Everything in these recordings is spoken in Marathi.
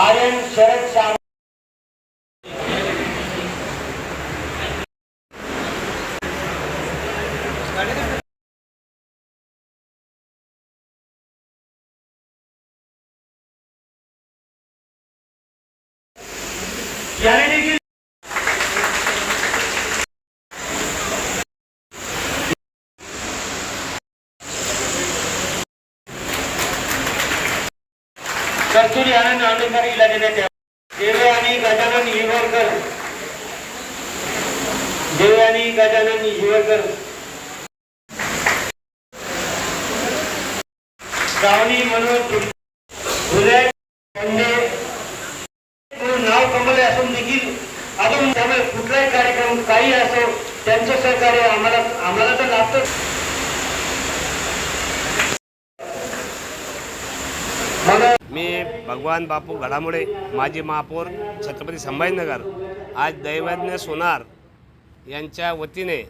आर्यन शरद श्याम यानी कि कस्तुरी आनंद आंबेडकर हिला देण्यात यावं. देवे आणि गजानन हिवरकर. देवे आणि गजानन हिवरकर. श्रावणी मनोज हृदय नाव कमले असून देखील अजून त्यामुळे कुठलाही कार्यक्रम काही असो त्यांचं सहकार्य आम्हाला आम्हाला तर लाभतं म्हणून मी भगवान बापू घडामोडे माजी महापौर छत्रपती संभाजीनगर आज दैवज्ञ सोनार यांच्या वतीने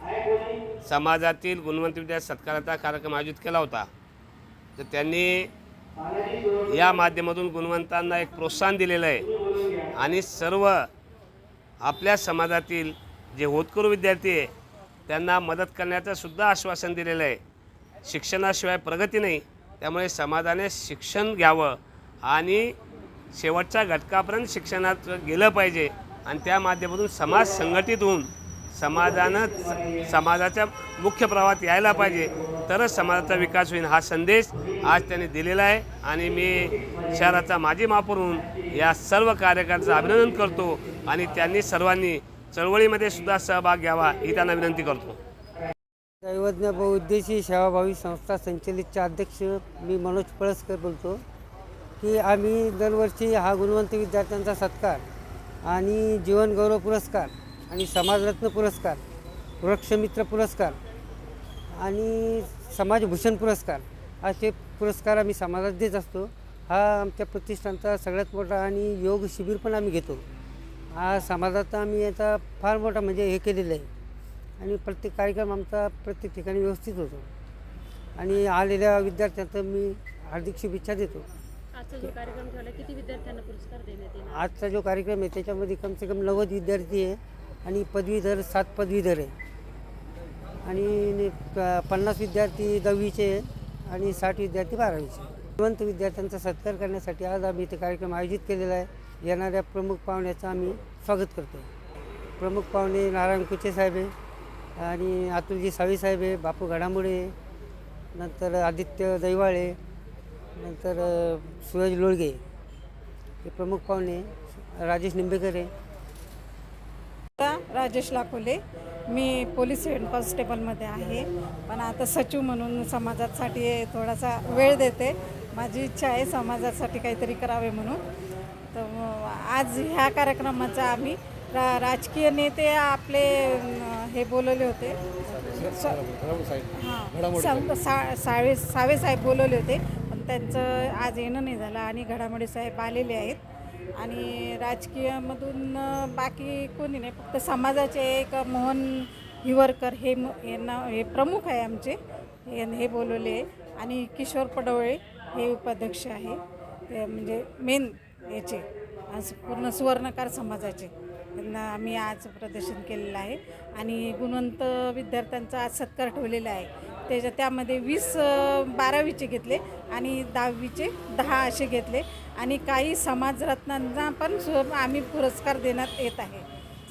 समाजातील गुणवंत विद्या सत्काराचा कार्यक्रम आयोजित केला होता. तर त्यांनी या माध्यमातून गुणवंतांना एक प्रोत्साहन दिलेलं आहे. आणि सर्व आपल्या समाजातील जे होतकरू विद्यार्थी आहे त्यांना मदत करण्याचं सुद्धा आश्वासन दिलेलं आहे. शिक्षणाशिवाय प्रगती नाही त्यामुळे समाजाने शिक्षण घ्यावं आणि शेवटच्या घटकापर्यंत शिक्षणात गेलं पाहिजे आणि त्या माध्यमातून समाज संघटित होऊन समाजानं समाजाच्या मुख्य प्रवाहात यायला पाहिजे. तरच समाजाचा विकास होईल हा संदेश आज त्यांनी दिलेला आहे. आणि मी शहराचा माजी महापौर म्हणून या सर्व कार्यकर्त्यांचं अभिनंदन करतो आणि त्यांनी सर्वांनी चळवळीमध्ये सुद्धा सहभाग घ्यावा ही त्यांना विनंती करतो. दैवज्ञ बहुउद्देशी सेवाभावी संस्था संचलितच्या अध्यक्ष मी मनोज पळसकर बोलतो. की आम्ही दरवर्षी हा गुणवंत विद्यार्थ्यांचा सत्कार आणि जीवनगौरव पुरस्कार आणि समाजरत्न पुरस्कार वृक्षमित्र पुरस्कार आणि समाजभूषण पुरस्कार असे पुरस्कार आम्ही समाजात देत असतो. हा आमच्या प्रतिष्ठानचा सगळ्यात मोठा आणि योग शिबिर पण आम्ही घेतो. हा समाजात आम्ही याचा फार मोठा म्हणजे हे केलेलं आहे. आणि प्रत्येक कार्यक्रम आमचा प्रत्येक ठिकाणी व्यवस्थित होतो. आणि आलेल्या विद्यार्थ्यांचं मी हार्दिक शुभेच्छा देतो. आजचा जो कार्यक्रम ठेवला किती विद्यार्थ्यांना पुरस्कार देण्यात येईल आजचा जो कार्यक्रम आहे त्याच्यामध्ये कम से कम नव्वद विद्यार्थी आहे आणि पदवीधर सात पदवीधर आहे. आणि पन्नास विद्यार्थी दहावीचे आहे आणि साठ विद्यार्थी बारावीचे जिवंत विद्यार्थ्यांचा सत्कार करण्यासाठी आज आम्ही इथे कार्यक्रम आयोजित केलेला आहे. येणाऱ्या प्रमुख पाहुण्याचं आम्ही स्वागत करतो प्रमुख पाहुणे नारायण कुचे साहेब आहे आणि अतुलजी सावी साहेब आहे बापू घडामोडे नंतर आदित्य दैवाळे नंतर सूरज लोळगे हे प्रमुख पाहुणे राजेश निंबेकर आहे राजेश लाखोले मी पोलीस हेड कॉन्स्टेबलमध्ये आहे पण आता सचिव म्हणून समाजासाठी थोडासा वेळ देते माझी इच्छा आहे समाजासाठी काहीतरी करावे म्हणून तर आज ह्या कार्यक्रमाचा आम्ही रा राजकीय नेते आपले हे बोलवले होते हां सा- सा- सावे सावे साहेब बोलवले होते त्यांचं आज येणं नाही झालं आणि घडामोडी साहेब आलेले आहेत. आणि राजकीयामधून बाकी कोणी नाही फक्त समाजाचे एक मोहन हिवरकर हे म- हे हे प्रमुख आहे आमचे. हे हे बोलवले आहे. आणि किशोर पडवळे हे उपाध्यक्ष आहे. ते म्हणजे मेन याचे आज पूर्ण सुवर्णकार समाजाचे. त्यांना आम्ही आज प्रदर्शन केलेलं आहे. आणि गुणवंत विद्यार्थ्यांचा आज सत्कार ठेवलेला आहे. त्याच्या त्यामध्ये वीस बारावीचे घेतले आणि दहावीचे दहा असे घेतले. आणि काही समाजरत्नांना पण आम्ही पुरस्कार देण्यात येत आहे.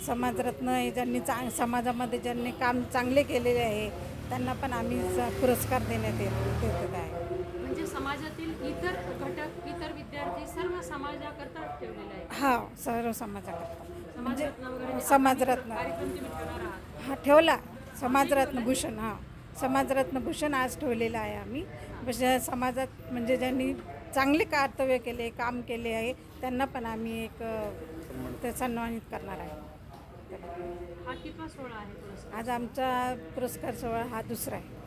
समाजरत्न हे ज्यांनी चांग समाजामध्ये ज्यांनी काम चांगले केलेले आहे त्यांना पण आम्ही स- पुरस्कार देण्यात येत आहे. म्हणजे समाजातील इतर घटक इतर विद्यार्थी सर्व समाजाकरता ठेवलेला आहे हा सर्व समाजाकरता. म्हणजे समाजरत्न हा ठेवला. समाजरत्न भूषण हा. समाजरत्न भूषण आज ठेवलेलं आहे आम्ही. समाजात म्हणजे ज्यांनी चांगले कर्तव्य केले काम केले आहे त्यांना पण आम्ही एक ते सन्मानित करणार आहे. हा आज आमचा पुरस्कार सोहळा हा दुसरा आहे.